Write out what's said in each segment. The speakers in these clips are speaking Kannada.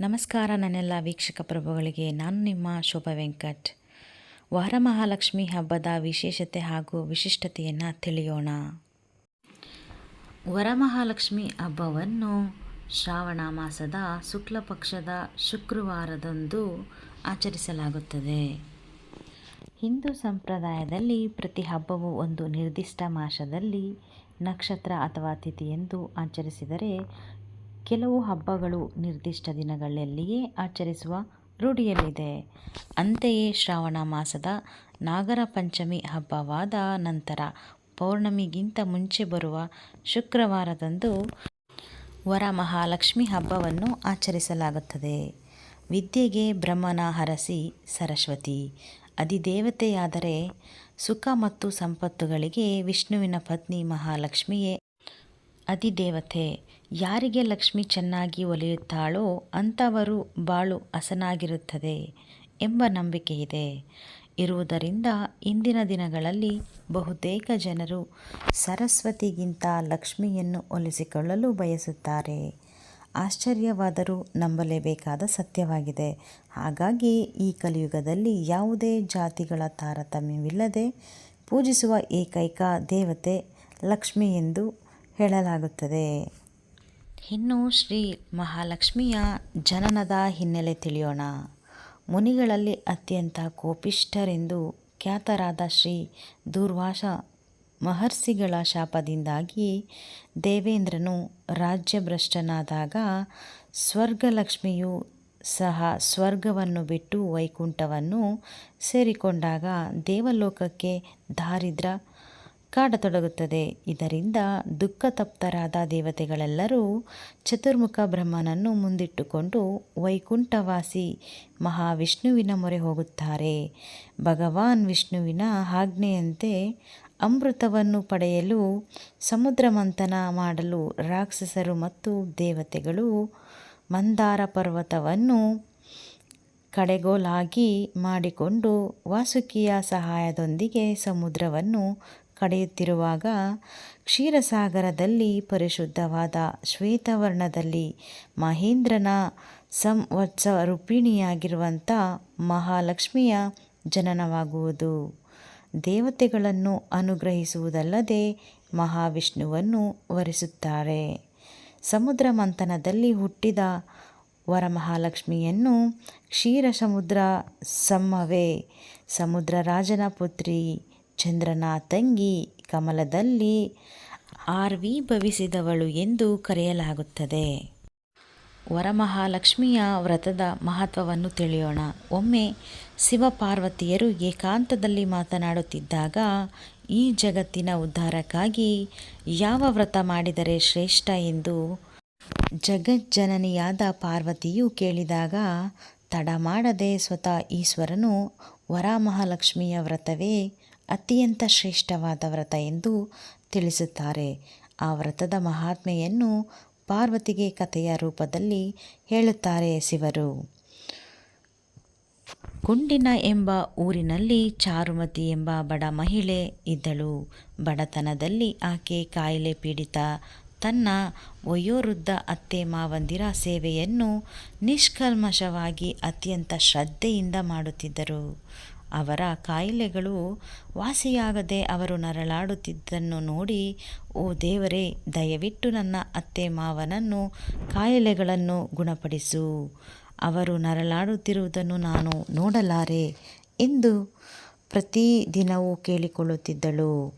ನಮಸ್ಕಾರ ನನ್ನೆಲ್ಲ ವೀಕ್ಷಕ ಪ್ರಭುಗಳಿಗೆ. ನಾನು ನಿಮ್ಮ ಶೋಭಾ ವೆಂಕಟ್. ವರಮಹಾಲಕ್ಷ್ಮಿ ಹಬ್ಬದ ವಿಶೇಷತೆ ಹಾಗೂ ವಿಶಿಷ್ಟತೆಯನ್ನು ತಿಳಿಯೋಣ. ವರಮಹಾಲಕ್ಷ್ಮಿ ಹಬ್ಬವನ್ನು ಶ್ರಾವಣ ಮಾಸದ ಶುಕ್ಲ ಪಕ್ಷದ ಶುಕ್ರವಾರದಂದು ಆಚರಿಸಲಾಗುತ್ತದೆ. ಹಿಂದೂ ಸಂಪ್ರದಾಯದಲ್ಲಿ ಪ್ರತಿ ಹಬ್ಬವು ಒಂದು ನಿರ್ದಿಷ್ಟ ಮಾಸದಲ್ಲಿ ನಕ್ಷತ್ರ ಅಥವಾ ತಿಥಿಯೆಂದು ಆಚರಿಸಿದರೆ ಕೆಲವು ಹಬ್ಬಗಳು ನಿರ್ದಿಷ್ಟ ದಿನಗಳಲ್ಲಿಯೇ ಆಚರಿಸುವ ರೂಢಿಯಲ್ಲಿದೆ. ಅಂತೆಯೇ ಶ್ರಾವಣ ಮಾಸದ ನಾಗರ ಪಂಚಮಿ ಹಬ್ಬವಾದ ನಂತರ ಪೌರ್ಣಮಿಗಿಂತ ಮುಂಚೆ ಬರುವ ಶುಕ್ರವಾರದಂದು ವರಮಹಾಲಕ್ಷ್ಮಿ ಹಬ್ಬವನ್ನು ಆಚರಿಸಲಾಗುತ್ತದೆ. ವಿದ್ಯೆಗೆ ಬ್ರಹ್ಮನ ಹರಸಿ ಸರಸ್ವತಿ, ಅಧಿದೇವತೆಯಾದರೆ ಸುಖ ಮತ್ತು ಸಂಪತ್ತುಗಳಿಗೆ ವಿಷ್ಣುವಿನ ಪತ್ನಿ ಮಹಾಲಕ್ಷ್ಮಿಯೇ ಅಧಿದೇವತೆ, ಯಾರಿಗೆ ಲಕ್ಷ್ಮಿ ಚೆನ್ನಾಗಿ ಒಲಿಯುತ್ತಾಳೋ ಅಂಥವರು ಬಾಳು ಹಸನಾಗಿರುತ್ತದೆ ಎಂಬ ನಂಬಿಕೆಯಿದೆ. ಇರುವುದರಿಂದ ಇಂದಿನ ದಿನಗಳಲ್ಲಿ ಬಹುತೇಕ ಜನರು ಸರಸ್ವತಿಗಿಂತ ಲಕ್ಷ್ಮಿಯನ್ನು ಒಲಿಸಿಕೊಳ್ಳಲು ಬಯಸುತ್ತಾರೆ. ಆಶ್ಚರ್ಯವಾದರೂ ನಂಬಲೇಬೇಕಾದ ಸತ್ಯವಾಗಿದೆ. ಹಾಗಾಗಿ ಈ ಕಲಿಯುಗದಲ್ಲಿ ಯಾವುದೇ ಜಾತಿಗಳ ತಾರತಮ್ಯವಿಲ್ಲದೆ ಪೂಜಿಸುವ ಏಕೈಕ ದೇವತೆ ಲಕ್ಷ್ಮಿ ಎಂದು ಹೇಳಲಾಗುತ್ತದೆ. ಇನ್ನು ಶ್ರೀ ಮಹಾಲಕ್ಷ್ಮಿಯ ಜನನದ ಹಿನ್ನೆಲೆ ತಿಳಿಯೋಣ. ಮುನಿಗಳಲ್ಲಿ ಅತ್ಯಂತ ಕೋಪಿಷ್ಠರೆಂದು ಖ್ಯಾತರಾದ ಶ್ರೀ ದೂರ್ವಾಸ ಮಹರ್ಷಿಗಳ ಶಾಪದಿಂದಾಗಿ ದೇವೇಂದ್ರನು ರಾಜ್ಯಭ್ರಷ್ಟನಾದಾಗ ಸ್ವರ್ಗಲಕ್ಷ್ಮಿಯು ಸಹ ಸ್ವರ್ಗವನ್ನು ಬಿಟ್ಟು ವೈಕುಂಠವನ್ನು ಸೇರಿಕೊಂಡಾಗ ದೇವಲೋಕಕ್ಕೆ ದಾರಿದ್ರ ಕಾಡತೊಡಗುತ್ತದೆ ಇದರಿಂದ ದುಃಖ ತಪ್ತರಾದ ದೇವತೆಗಳೆಲ್ಲರೂ ಚತುರ್ಮುಖ ಬ್ರಹ್ಮನನ್ನು ಮುಂದಿಟ್ಟುಕೊಂಡು ವೈಕುಂಠವಾಸಿ ಮಹಾವಿಷ್ಣುವಿನ ಮೊರೆ ಹೋಗುತ್ತಾರೆ. ಭಗವಾನ್ ವಿಷ್ಣುವಿನ ಆಜ್ಞೆಯಂತೆ ಅಮೃತವನ್ನು ಪಡೆಯಲು ಸಮುದ್ರ ಮಂಥನ ಮಾಡಲು ರಾಕ್ಷಸರು ಮತ್ತು ದೇವತೆಗಳು ಮಂದಾರ ಪರ್ವತವನ್ನು ಕಡೆಗೋಲಾಗಿ ಮಾಡಿಕೊಂಡು ವಾಸುಕಿಯ ಸಹಾಯದೊಂದಿಗೆ ಸಮುದ್ರವನ್ನು ಕಡೆಯುತ್ತಿರುವಾಗ ಕ್ಷೀರಸಾಗರದಲ್ಲಿ ಪರಿಶುದ್ಧವಾದ ಶ್ವೇತವರ್ಣದಲ್ಲಿ ಮಹೇಂದ್ರನ ಸಂವತ್ಸ ರೂಪಿಣಿಯಾಗಿರುವಂಥ ಮಹಾಲಕ್ಷ್ಮಿಯ ಜನನವಾಗುವುದು. ದೇವತೆಗಳನ್ನು ಅನುಗ್ರಹಿಸುವುದಲ್ಲದೆ ಮಹಾವಿಷ್ಣುವನ್ನು ವರಿಸುತ್ತಾರೆ. ಸಮುದ್ರ ಮಂಥನದಲ್ಲಿ ಹುಟ್ಟಿದ ವರಮಹಾಲಕ್ಷ್ಮಿಯನ್ನು ಕ್ಷೀರ ಸಮುದ್ರ ಸಮ್ಮವೇ, ಸಮುದ್ರ ರಾಜನ ಪುತ್ರಿ ಚಂದ್ರನ ತಂಗಿ ಕಮಲದಲ್ಲಿ ಆರ್ವಿಭವಿಸಿದವಳು ಎಂದು ಕರೆಯಲಾಗುತ್ತದೆ. ವರಮಹಾಲಕ್ಷ್ಮಿಯ ವ್ರತದ ಮಹತ್ವವನ್ನು ತಿಳಿಯೋಣ. ಒಮ್ಮೆ ಶಿವಪಾರ್ವತಿಯರು ಏಕಾಂತದಲ್ಲಿ ಮಾತನಾಡುತ್ತಿದ್ದಾಗ ಈ ಜಗತ್ತಿನ ಉದ್ಧಾರಕ್ಕಾಗಿ ಯಾವ ವ್ರತ ಮಾಡಿದರೆ ಶ್ರೇಷ್ಠ ಎಂದು ಜಗಜ್ಜನನಿಯಾದ ಪಾರ್ವತಿಯು ಕೇಳಿದಾಗ, ತಡ ಮಾಡದೆ ಸ್ವತಃ ಈಶ್ವರನು ವರಮಹಾಲಕ್ಷ್ಮಿಯ ವ್ರತವೇ ಅತ್ಯಂತ ಶ್ರೇಷ್ಠವಾದ ವ್ರತ ಎಂದು ತಿಳಿಸುತ್ತಾರೆ. ಆ ವ್ರತದ ಮಹಾತ್ಮೆಯನ್ನು ಪಾರ್ವತಿಗೆ ಕಥೆಯ ರೂಪದಲ್ಲಿ ಹೇಳುತ್ತಾರೆ ಶಿವರು. ಗುಂಡಿನ ಎಂಬ ಊರಿನಲ್ಲಿ ಚಾರುಮತಿ ಎಂಬ ಬಡ ಮಹಿಳೆ ಇದ್ದಳು. ಬಡತನದಲ್ಲಿ ಆಕೆ ಕಾಯಿಲೆ ಪೀಡಿತ. ತನ್ನ ವಯೋವೃದ್ಧ ಅತ್ತೆ ಮಾವಂದಿರ ಸೇವೆಯನ್ನು ನಿಷ್ಕಲ್ಮಶವಾಗಿ ಅತ್ಯಂತ ಶ್ರದ್ಧೆಯಿಂದ ಮಾಡುತ್ತಿದ್ದರು. ಅವರ ಕಾಯಿಲೆಗಳು ವಾಸಿಯಾಗದೆ ಅವರು ನರಳಾಡುತ್ತಿದ್ದನ್ನು ನೋಡಿ, ಓ ದೇವರೇ, ದಯವಿಟ್ಟು ನನ್ನ ಅತ್ತೆ ಮಾವನನ್ನು ಕಾಯಿಲೆಗಳನ್ನು ಗುಣಪಡಿಸು. ಅವರು ನರಳಾಡುತ್ತಿರುವುದನ್ನು ನಾನು ನೋಡಲಾರೆ ಎಂದು ಪ್ರತಿದಿನವೂ ಕೇಳಿಕೊಳ್ಳುತ್ತಿದ್ದಳು.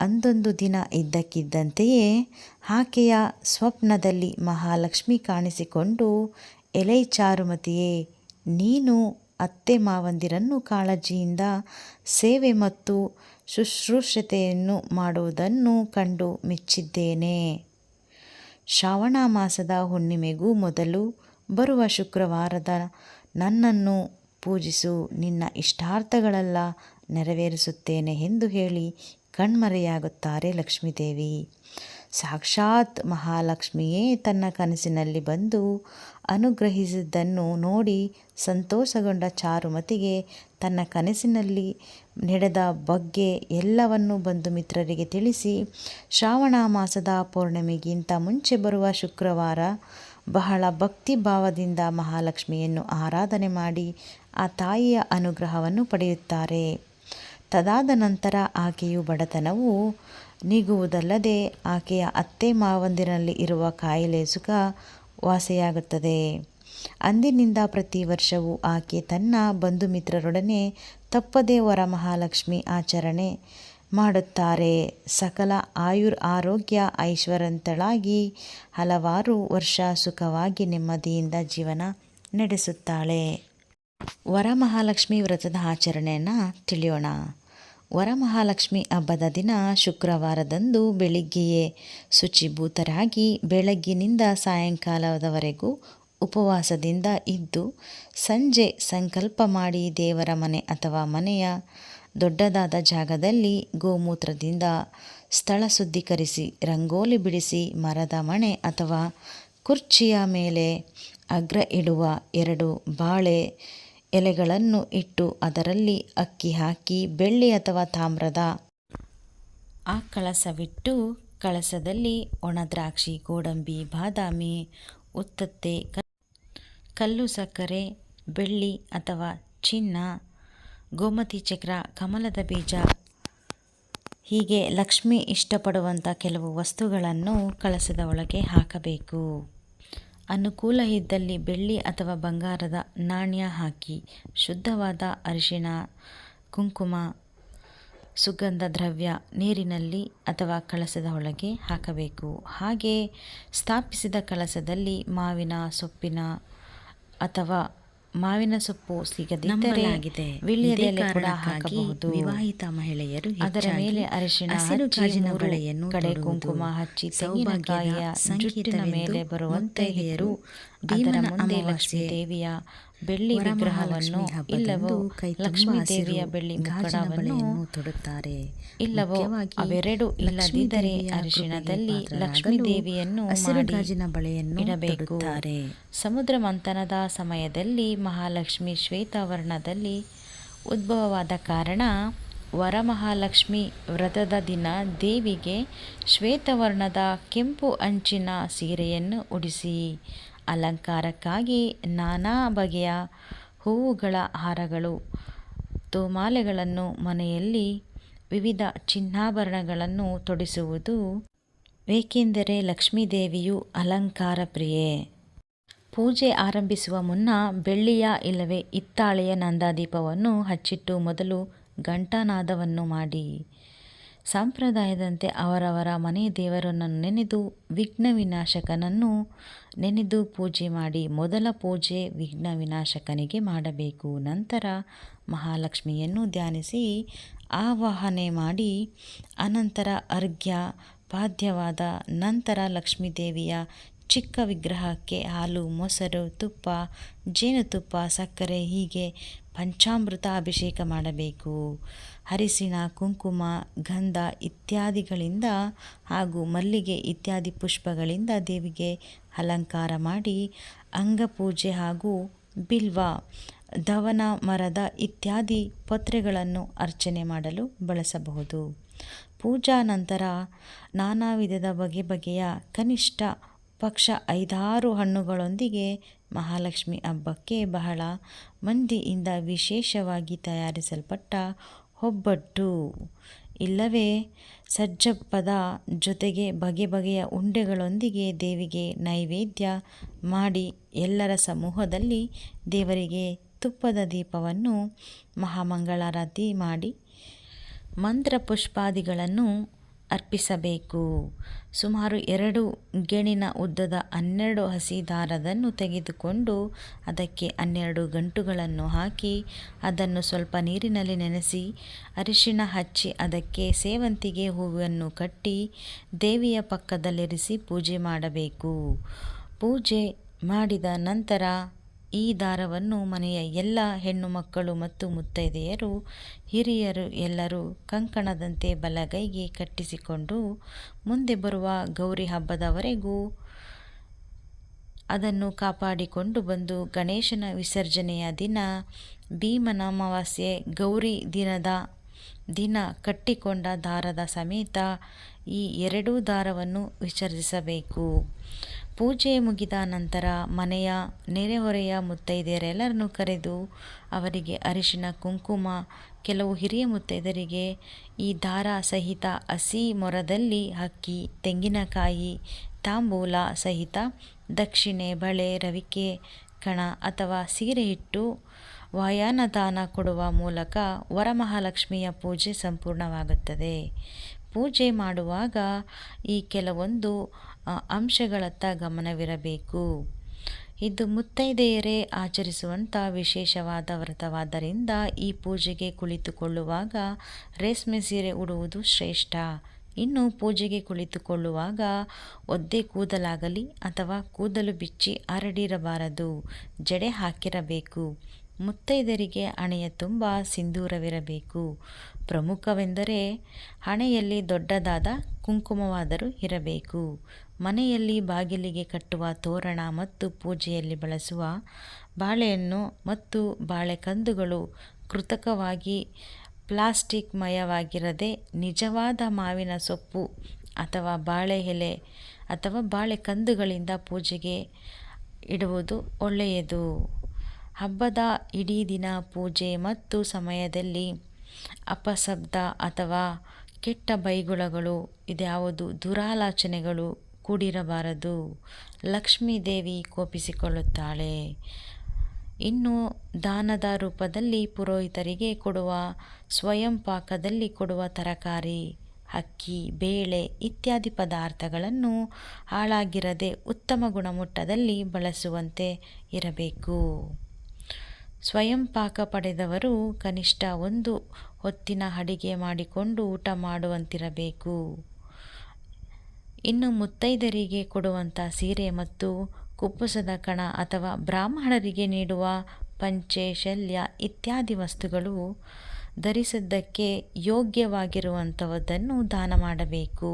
ಅಂದೊಂದು ದಿನ ಇದ್ದಕ್ಕಿದ್ದಂತೆಯೇ ಆಕೆಯ ಸ್ವಪ್ನದಲ್ಲಿ ಮಹಾಲಕ್ಷ್ಮಿ ಕಾಣಿಸಿಕೊಂಡು, ಎಲೈ ಚಾರುಮತಿಯೇ, ನೀನು ಅತ್ತೆ ಮಾವಂದಿರನ್ನು ಕಾಳಜಿಯಿಂದ ಸೇವೆ ಮತ್ತು ಶುಶ್ರೂಷತೆಯನ್ನು ಮಾಡುವುದನ್ನು ಕಂಡು ಮೆಚ್ಚಿದ್ದೇನೆ. ಶ್ರಾವಣ ಮಾಸದ ಹುಣ್ಣಿಮೆಗೂ ಮೊದಲು ಬರುವ ಶುಕ್ರವಾರದ ನನ್ನನ್ನು ಪೂಜಿಸು, ನಿನ್ನ ಇಷ್ಟಾರ್ಥಗಳೆಲ್ಲ ನೆರವೇರಿಸುತ್ತೇನೆ ಎಂದು ಹೇಳಿ ಕಣ್ಮರೆಯಾಗುತ್ತಾರೆ ಲಕ್ಷ್ಮೀದೇವಿ. ಸಾಕ್ಷಾತ್ ಮಹಾಲಕ್ಷ್ಮಿಯೇ ತನ್ನ ಕನಸಿನಲ್ಲಿ ಬಂದು ಅನುಗ್ರಹಿಸಿದ್ದನ್ನು ನೋಡಿ ಸಂತೋಷಗೊಂಡ ಚಾರುಮತಿಗೆ ತನ್ನ ಕನಸಿನಲ್ಲಿ ನಡೆದ ಬಗ್ಗೆ ಎಲ್ಲವನ್ನು ಬಂಧು ಮಿತ್ರರಿಗೆ ತಿಳಿಸಿ, ಶ್ರಾವಣ ಮಾಸದ ಪೌರ್ಣಿಮೆಗಿಂತ ಮುಂಚೆ ಬರುವ ಶುಕ್ರವಾರ ಬಹಳ ಭಕ್ತಿ ಭಾವದಿಂದ ಮಹಾಲಕ್ಷ್ಮಿಯನ್ನು ಆರಾಧನೆ ಮಾಡಿ ಆ ತಾಯಿಯ ಅನುಗ್ರಹವನ್ನು ಪಡೆಯುತ್ತಾರೆ. ತದಾದ ನಂತರ ಆಕೆಯು ಬಡತನವು ನೀಗುವುದಲ್ಲದೆ ಆಕೆಯ ಅತ್ತೆ ಮಾವಂದಿರಲ್ಲಿ ಇರುವ ಕಾಯಿಲೆ ಸುಖ ವಾಸಿಯಾಗುತ್ತದೆ. ಅಂದಿನಿಂದ ಪ್ರತಿ ವರ್ಷವೂ ಆಕೆ ತನ್ನ ಬಂಧು ಮಿತ್ರರೊಡನೆ ತಪ್ಪದೇ ವರಮಹಾಲಕ್ಷ್ಮಿ ಆಚರಣೆ ಮಾಡುತ್ತಾರೆ. ಸಕಲ ಆಯುರ್ ಆರೋಗ್ಯ ಐಶ್ವರ್ಯಂತಳಾಗಿ ಹಲವಾರು ವರ್ಷ ಸುಖವಾಗಿ ನೆಮ್ಮದಿಯಿಂದ ಜೀವನ ನಡೆಸುತ್ತಾಳೆ. ವರಮಹಾಲಕ್ಷ್ಮಿ ವ್ರತದ ಆಚರಣೆಯನ್ನು ತಿಳಿಯೋಣ. ವರಮಹಾಲಕ್ಷ್ಮಿ ಹಬ್ಬದ ದಿನ ಶುಕ್ರವಾರದಂದು ಬೆಳಿಗ್ಗೆಯೇ ಶುಚಿಭೂತರಾಗಿ ಬೆಳಗ್ಗಿನಿಂದ ಸಾಯಂಕಾಲದವರೆಗೂ ಉಪವಾಸದಿಂದ ಇದ್ದು ಸಂಜೆ ಸಂಕಲ್ಪ ಮಾಡಿ ದೇವರ ಮನೆ ಅಥವಾ ಮನೆಯ ದೊಡ್ಡದಾದ ಜಾಗದಲ್ಲಿ ಗೋಮೂತ್ರದಿಂದ ಸ್ಥಳ ಶುದ್ಧೀಕರಿಸಿ, ರಂಗೋಲಿ ಬಿಡಿಸಿ, ಮರದ ಮಣೆ ಅಥವಾ ಕುರ್ಚಿಯ ಮೇಲೆ ಅಗ್ರ ಇಡುವ ಎರಡು ಬಾಳೆ ಎಲೆಗಳನ್ನು ಇಟ್ಟು ಅದರಲ್ಲಿ ಅಕ್ಕಿ ಹಾಕಿ, ಬೆಳ್ಳಿ ಅಥವಾ ತಾಮ್ರದ ಆ ಕಳಸವಿಟ್ಟು ಕಳಸದಲ್ಲಿ ಒಣ ದ್ರಾಕ್ಷಿ, ಗೋಡಂಬಿ, ಬಾದಾಮಿ, ಉತ್ತತ್ತೆ, ಕಲ್ಲು ಸಕ್ಕರೆ, ಬೆಳ್ಳಿ ಅಥವಾ ಚಿನ್ನ, ಗೋಮತಿ ಚಕ್ರ, ಕಮಲದ ಬೀಜ, ಹೀಗೆ ಲಕ್ಷ್ಮಿ ಇಷ್ಟಪಡುವಂಥ ಕೆಲವು ವಸ್ತುಗಳನ್ನು ಕಳಸದ ಒಳಗೆ ಹಾಕಬೇಕು. ಅನುಕೂಲ ಇದ್ದಲ್ಲಿ ಬೆಳ್ಳಿ ಅಥವಾ ಬಂಗಾರದ ನಾಣ್ಯ ಹಾಕಿ, ಶುದ್ಧವಾದ ಅರಿಶಿಣ, ಕುಂಕುಮ, ಸುಗಂಧ ದ್ರವ್ಯ ನೀರಿನಲ್ಲಿ ಅಥವಾ ಕಳಸದ ಒಳಗೆ ಹಾಕಬೇಕು. ಹಾಗೆ ಸ್ಥಾಪಿಸಿದ ಕಳಸದಲ್ಲಿ ಮಾವಿನ, ಸೊಪ್ಪಿನ ಅಥವಾ ಮಾವಿನ ಸೊಪ್ಪು ಸಿಗದಿದ್ದರೆ ವಿಳ್ಯದೆಲೆ ಕೂಡ ಹಾಕಬಹುದು. ವಿವಾಹಿತ ಮಹಿಳೆಯರು ಅದರ ಮೇಲೆ ಅರಿಶಿಣ ಹಸಿರು ಗಾಜಿನ ಬಳೆಯನ್ನು ಕಡೆ ಕುಂಕುಮ ಹಚ್ಚಿ ಸೌಭಾಗ್ಯ ತೆಂಗಿನಕಾಯಿಯ ಜುಟ್ಟಿನ ಮೇಲೆ ಬರುವಂತೆ ಅದರ ಮುಂದೆ ಲಕ್ಷ್ಮೀ ದೇವಿಯ ಬೆಳ್ಳಿ ವಿಗ್ರಹವನ್ನು ಇಲ್ಲವೋ ಲಕ್ಷ್ಮೀ ದೇವಿಯ ಬೆಳ್ಳಿ ಮುಕ್ಕಡವನ್ನು ತೊಡುತ್ತಾರೆ. ಇಲ್ಲವೋ ಅವೆರಡು ಇಲ್ಲದಿದ್ದರೆ ಅರಿಶಿಣದಲ್ಲಿ ಲಕ್ಷ್ಮೀ ದೇವಿಯನ್ನು ಗಾಜಿನ ಬಳೆಯನ್ನು ಇಡಬೇಕು. ಸಮುದ್ರ ಮಂಥನದ ಸಮಯದಲ್ಲಿ ಮಹಾಲಕ್ಷ್ಮಿ ಶ್ವೇತವರ್ಣದಲ್ಲಿ ಉದ್ಭವವಾದ ಕಾರಣ ವರಮಹಾಲಕ್ಷ್ಮಿ ವ್ರತದ ದಿನ ದೇವಿಗೆ ಶ್ವೇತವರ್ಣದ ಕೆಂಪು ಅಂಚಿನ ಸೀರೆಯನ್ನು ಉಡಿಸಿ ಅಲಂಕಾರಕ್ಕಾಗಿ ನಾನಾ ಬಗೆಯ ಹೂವುಗಳ ಹಾರಗಳು, ತೋಮಾಲೆಗಳನ್ನು ಮನೆಯಲ್ಲಿ ವಿವಿಧ ಚಿನ್ನಾಭರಣಗಳನ್ನು ತೊಡಿಸುವುದು. ಏಕೆಂದರೆ ಲಕ್ಷ್ಮೀದೇವಿಯು ಅಲಂಕಾರ ಪ್ರಿಯೆ ಪೂಜೆ ಆರಂಭಿಸುವ ಮುನ್ನ ಬೆಳ್ಳಿಯ ಇಲ್ಲವೇ ಹಿತ್ತಾಳೆಯ ನಂದಾದೀಪವನ್ನು ಹಚ್ಚಿಟ್ಟು ಮೊದಲು ಘಂಟಾನಾದವನ್ನು ಮಾಡಿ. ಸಂಪ್ರದಾಯದಂತೆ ಅವರವರ ಮನೆ ದೇವರನ್ನು ನೆನೆದು ವಿಘ್ನ ವಿನಾಶಕನನ್ನು ನೆನೆದು ಪೂಜೆ ಮಾಡಿ ಮೊದಲ ಪೂಜೆ ವಿಘ್ನ ವಿನಾಶಕನಿಗೆ ಮಾಡಬೇಕು. ನಂತರ ಮಹಾಲಕ್ಷ್ಮಿಯನ್ನು ಧ್ಯಾನಿಸಿ ಆವಾಹನೆ ಮಾಡಿ, ಅನಂತರ ಅರ್ಘ್ಯ, ಪಾದ್ಯವಾದ ನಂತರ ಲಕ್ಷ್ಮೀದೇವಿಯ ಚಿಕ್ಕ ವಿಗ್ರಹಕ್ಕೆ ಹಾಲು, ಮೊಸರು, ತುಪ್ಪ, ಜೇನುತುಪ್ಪ, ಸಕ್ಕರೆ ಹೀಗೆ ಪಂಚಾಮೃತ ಅಭಿಷೇಕ ಮಾಡಬೇಕು. ಅರಿಶಿಣ ಕುಂಕುಮ, ಗಂಧ ಇತ್ಯಾದಿಗಳಿಂದ ಹಾಗೂ ಮಲ್ಲಿಗೆ ಇತ್ಯಾದಿ ಪುಷ್ಪಗಳಿಂದ ದೇವಿಗೆ ಅಲಂಕಾರ ಮಾಡಿ ಅಂಗಪೂಜೆ ಹಾಗೂ ಬಿಲ್ವ ಧವನ ಮರದ ಇತ್ಯಾದಿ ಪತ್ರೆಗಳನ್ನು ಅರ್ಚನೆ ಮಾಡಲು ಬಳಸಬಹುದು. ಪೂಜಾ ನಂತರ ನಾನಾ ವಿಧದ ಬಗೆ ಬಗೆಯ ಕನಿಷ್ಠ ಪಕ್ಷ ಐದಾರು ಹಣ್ಣುಗಳೊಂದಿಗೆ ಮಹಾಲಕ್ಷ್ಮಿ ಹಬ್ಬಕ್ಕೆ ಬಹಳ ಮಂದಿಯಿಂದ ವಿಶೇಷವಾಗಿ ತಯಾರಿಸಲ್ಪಟ್ಟ ಒಬ್ಬಟ್ಟು. ಇಲ್ಲವೇ ಸಜ್ಜಪ್ಪದ ಜೊತೆಗೆ ಬಗೆ ಬಗೆಯ ಉಂಡೆಗಳೊಂದಿಗೆ ದೇವಿಗೆ ನೈವೇದ್ಯ ಮಾಡಿ ಎಲ್ಲರ ಸಮೂಹದಲ್ಲಿ ದೇವರಿಗೆ ತುಪ್ಪದ ದೀಪವನ್ನು ಮಹಾಮಂಗಳಾರತಿ ಮಾಡಿ ಮಂತ್ರ ಪುಷ್ಪಾದಿಗಳನ್ನು ಅರ್ಪಿಸಬೇಕು. ಸುಮಾರು ಎರಡು ಗೆಣಿನ ಉದ್ದದ ಹನ್ನೆರಡು ಹಸಿ ದಾರವನ್ನು ತೆಗೆದುಕೊಂಡು ಅದಕ್ಕೆ ಹನ್ನೆರಡು ಗಂಟುಗಳನ್ನು ಹಾಕಿ ಅದನ್ನು ಸ್ವಲ್ಪ ನೀರಿನಲ್ಲಿ ನೆನೆಸಿ ಅರಿಶಿಣ ಹಚ್ಚಿ ಅದಕ್ಕೆ ಸೇವಂತಿಗೆ ಹೂವನ್ನು ಕಟ್ಟಿ ದೇವಿಯ ಪಕ್ಕದಲ್ಲಿರಿಸಿ ಪೂಜೆ ಮಾಡಬೇಕು. ಪೂಜೆ ಮಾಡಿದ ನಂತರ ಈ ದಾರವನ್ನು ಮನೆಯ ಎಲ್ಲ ಹೆಣ್ಣು ಮಕ್ಕಳು ಮತ್ತು ಮುತ್ತೈದೆಯರು, ಹಿರಿಯರು ಎಲ್ಲರೂ ಕಂಕಣದಂತೆ ಬಲಗೈಗೆ ಕಟ್ಟಿಸಿಕೊಂಡು ಮುಂದೆ ಬರುವ ಗೌರಿ ಹಬ್ಬದವರೆಗೂ ಅದನ್ನು ಕಾಪಾಡಿಕೊಂಡು ಬಂದು ಗಣೇಶನ ವಿಸರ್ಜನೆಯ ದಿನ, ಭೀಮನ ಅಮಾವಾಸ್ಯೆ ಗೌರಿ ದಿನದ ದಿನ ಕಟ್ಟಿಕೊಂಡ ದಾರದ ಸಮೇತ ಈ ಎರಡೂ ದಾರವನ್ನು ವಿಸರ್ಜಿಸಬೇಕು. ಪೂಜೆ ಮುಗಿದ ನಂತರ ಮನೆಯ ನೆರೆಹೊರೆಯ ಮುತ್ತೈದೆಯರೆಲ್ಲರನ್ನು ಕರೆದು ಅವರಿಗೆ ಅರಿಶಿನ, ಕುಂಕುಮ, ಕೆಲವು ಹಿರಿಯ ಮುತ್ತೈದರಿಗೆ ಈ ದಾರ ಸಹಿತ ಹಸಿ ಮೊರದಲ್ಲಿ ಅಕ್ಕಿ, ತೆಂಗಿನಕಾಯಿ, ತಾಂಬೂಲ ಸಹಿತ ದಕ್ಷಿಣೆ, ಬಳೆ, ರವಿಕೆ, ಕಣ ಅಥವಾ ಸೀರೆ ಇಟ್ಟು ವಾಯಾನದಾನ ಕೊಡುವ ಮೂಲಕ ವರಮಹಾಲಕ್ಷ್ಮಿಯ ಪೂಜೆ ಸಂಪೂರ್ಣವಾಗುತ್ತದೆ. ಪೂಜೆ ಮಾಡುವಾಗ ಈ ಕೆಲವೊಂದು ಅಂಶಗಳತ್ತ ಗಮನವಿರಬೇಕು. ಇದು ಮುತ್ತೈದೆಯರೇ ಆಚರಿಸುವಂಥ ವಿಶೇಷವಾದ ವ್ರತವಾದ್ದರಿಂದ ಈ ಪೂಜೆಗೆ ಕುಳಿತುಕೊಳ್ಳುವಾಗ ರೇಷ್ಮೆ ಸೀರೆ ಉಡುವುದು ಶ್ರೇಷ್ಠ. ಇನ್ನು ಪೂಜೆಗೆ ಕುಳಿತುಕೊಳ್ಳುವಾಗ ಒದ್ದೆ ಕೂದಲಾಗಲಿ ಅಥವಾ ಕೂದಲು ಬಿಚ್ಚಿ ಹರಡಿರಬಾರದು, ಜಡೆ ಹಾಕಿರಬೇಕು. ಮುತ್ತೈದರಿಗೆ ಹಣೆಯ ತುಂಬ ಸಿಂಧೂರವಿರಬೇಕು. ಪ್ರಮುಖವೆಂದರೆ ಹಣೆಯಲ್ಲಿ ದೊಡ್ಡದಾದ ಕುಂಕುಮವಾದರೂ ಇರಬೇಕು. ಮನೆಯಲ್ಲಿ ಬಾಗಿಲಿಗೆ ಕಟ್ಟುವ ತೋರಣ ಮತ್ತು ಪೂಜೆಯಲ್ಲಿ ಬಳಸುವ ಬಾಳೆಹಣ್ಣು ಮತ್ತು ಬಾಳೆಕಂದುಗಳು ಕೃತಕವಾಗಿ ಪ್ಲಾಸ್ಟಿಕ್ ಮಯವಾಗಿರದೆ ನಿಜವಾದ ಮಾವಿನ ಸೊಪ್ಪು ಅಥವಾ ಬಾಳೆ ಎಲೆ ಅಥವಾ ಬಾಳೆಕಂದುಗಳಿಂದ ಪೂಜೆಗೆ ಇಡುವುದು ಒಳ್ಳೆಯದು. ಹಬ್ಬದ ಇಡೀ ದಿನ ಪೂಜೆ ಮತ್ತು ಸಮಯದಲ್ಲಿ ಅಪಶಬ್ದ ಅಥವಾ ಕೆಟ್ಟ ಬೈಗುಳಗಳು ಇದ್ಯಾವುದು ದುರಾಲೋಚನೆಗಳು ಕೂಡಿರಬಾರದು. ಲಕ್ಷ್ಮೀ ದೇವಿ ಕೋಪಿಸಿಕೊಳ್ಳುತ್ತಾಳೆ. ಇನ್ನು ದಾನದ ರೂಪದಲ್ಲಿ ಪುರೋಹಿತರಿಗೆ ಕೊಡುವ ಸ್ವಯಂ ಪಾಕದಲ್ಲಿ ಕೊಡುವ ತರಕಾರಿ, ಅಕ್ಕಿ, ಬೇಳೆ ಇತ್ಯಾದಿ ಪದಾರ್ಥಗಳನ್ನು ಹಾಳಾಗಿರದೆ ಉತ್ತಮ ಗುಣಮಟ್ಟದಲ್ಲಿ ಬಳಸುವಂತೆ ಇರಬೇಕು. ಸ್ವಯಂ ಪಾಕ ಪಡೆದವರು ಕನಿಷ್ಠ ಒಂದು ಹೊತ್ತಿನ ಅಡಿಗೆ ಮಾಡಿಕೊಂಡು ಊಟ ಮಾಡುವಂತಿರಬೇಕು. ಇನ್ನು ಮುತ್ತೈದರಿಗೆ ಕೊಡುವಂಥ ಸೀರೆ ಮತ್ತು ಕುಪ್ಪುಸದ ಕಣ ಅಥವಾ ಬ್ರಾಹ್ಮಣರಿಗೆ ನೀಡುವ ಪಂಚೆ ಶಲ್ಯ ಇತ್ಯಾದಿ ವಸ್ತುಗಳು ಧರಿಸಿದ್ದಕ್ಕೆ ಯೋಗ್ಯವಾಗಿರುವಂಥವದನ್ನು ದಾನ ಮಾಡಬೇಕು.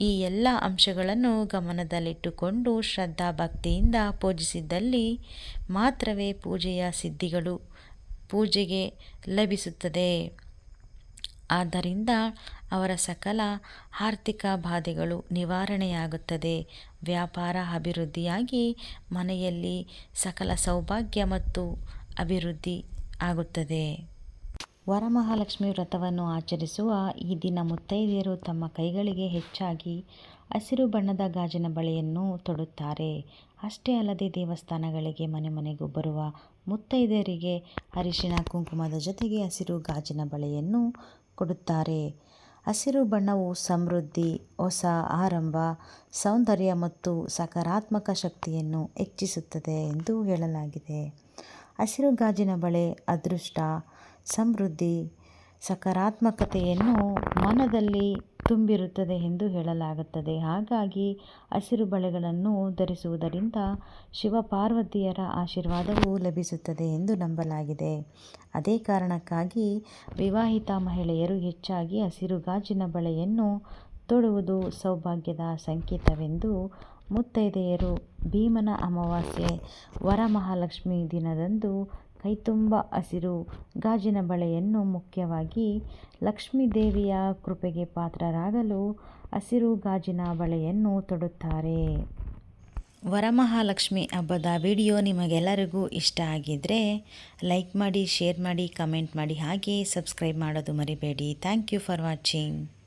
ಈ ಎಲ್ಲ ಅಂಶಗಳನ್ನು ಗಮನದಲ್ಲಿಟ್ಟುಕೊಂಡು ಶ್ರದ್ಧಾ ಭಕ್ತಿಯಿಂದ ಪೂಜಿಸಿದ್ದಲ್ಲಿ ಮಾತ್ರವೇ ಪೂಜೆಯ ಸಿದ್ಧಿಗಳು ಪೂಜೆಗೆ ಲಭಿಸುತ್ತದೆ. ಆದ್ದರಿಂದ ಅವರ ಸಕಲ ಆರ್ಥಿಕ ಬಾಧೆಗಳು ನಿವಾರಣೆಯಾಗುತ್ತದೆ. ವ್ಯಾಪಾರ ಅಭಿವೃದ್ಧಿಯಾಗಿ ಮನೆಯಲ್ಲಿ ಸಕಲ ಸೌಭಾಗ್ಯ ಮತ್ತು ಅಭಿವೃದ್ಧಿ ಆಗುತ್ತದೆ. ವರಮಹಾಲಕ್ಷ್ಮಿ ವ್ರತವನ್ನು ಆಚರಿಸುವ ಈ ದಿನ ಮುತ್ತೈದೆಯರು ತಮ್ಮ ಕೈಗಳಿಗೆ ಹೆಚ್ಚಾಗಿ ಹಸಿರು ಬಣ್ಣದ ಗಾಜಿನ ಬಳೆಯನ್ನು ತೊಡುತ್ತಾರೆ. ಅಷ್ಟೇ ಅಲ್ಲದೆ ದೇವಸ್ಥಾನಗಳಿಗೆ ಮನೆ ಮನೆಗೂ ಬರುವ ಮುತ್ತೈದೆಯರಿಗೆ ಅರಿಶಿನ ಕುಂಕುಮದ ಜೊತೆಗೆ ಹಸಿರು ಗಾಜಿನ ಬಳೆಯನ್ನು ಕೊಡುತ್ತಾರೆ. ಹಸಿರು ಬಣ್ಣವು ಸಮೃದ್ಧಿ, ಹೊಸ ಆರಂಭ, ಸೌಂದರ್ಯ ಮತ್ತು ಸಕಾರಾತ್ಮಕ ಶಕ್ತಿಯನ್ನು ಹೆಚ್ಚಿಸುತ್ತದೆ ಎಂದು ಹೇಳಲಾಗಿದೆ. ಹಸಿರು ಗಾಜಿನ ಬಳೆ ಅದೃಷ್ಟ ಸಮೃದ್ಧಿ, ಸಕಾರಾತ್ಮಕತೆಯನ್ನು ಮನದಲ್ಲಿ ತುಂಬಿರುತ್ತದೆ ಎಂದು ಹೇಳಲಾಗುತ್ತದೆ. ಹಾಗಾಗಿ ಹಸಿರು ಬಳೆಗಳನ್ನು ಧರಿಸುವುದರಿಂದ ಶಿವಪಾರ್ವತಿಯರ ಆಶೀರ್ವಾದವು ಲಭಿಸುತ್ತದೆ ಎಂದು ನಂಬಲಾಗಿದೆ. ಅದೇ ಕಾರಣಕ್ಕಾಗಿ ವಿವಾಹಿತ ಮಹಿಳೆಯರು ಹೆಚ್ಚಾಗಿ ಹಸಿರು ಗಾಜಿನ ಬಳೆಯನ್ನು ತೊಡುವುದು ಸೌಭಾಗ್ಯದ ಸಂಕೇತವೆಂದು ಮುತ್ತೈದೆಯರು ಭೀಮನ ಅಮಾವಾಸ್ಯೆ ವರಮಹಾಲಕ್ಷ್ಮಿ ದಿನದಂದು ಕೈತುಂಬ ಹಸಿರು ಗಾಜಿನ ಬಳೆಯನ್ನು ಮುಖ್ಯವಾಗಿ ಲಕ್ಷ್ಮೀ ದೇವಿಯ ಕೃಪೆಗೆ ಪಾತ್ರರಾಗಲು ಹಸಿರು ಗಾಜಿನ ಬಳೆಯನ್ನು ತೊಡುತ್ತಾರೆ. ವರಮಹಾಲಕ್ಷ್ಮಿ ಹಬ್ಬದ ವಿಡಿಯೋ ನಿಮಗೆಲ್ಲರಿಗೂ ಇಷ್ಟ ಆಗಿದ್ದರೆ ಲೈಕ್ ಮಾಡಿ, ಶೇರ್ ಮಾಡಿ, ಕಮೆಂಟ್ ಮಾಡಿ ಹಾಗೆ ಸಬ್ಸ್ಕ್ರೈಬ್ ಮಾಡೋದು ಮರಿಬೇಡಿ. Thank you for watching.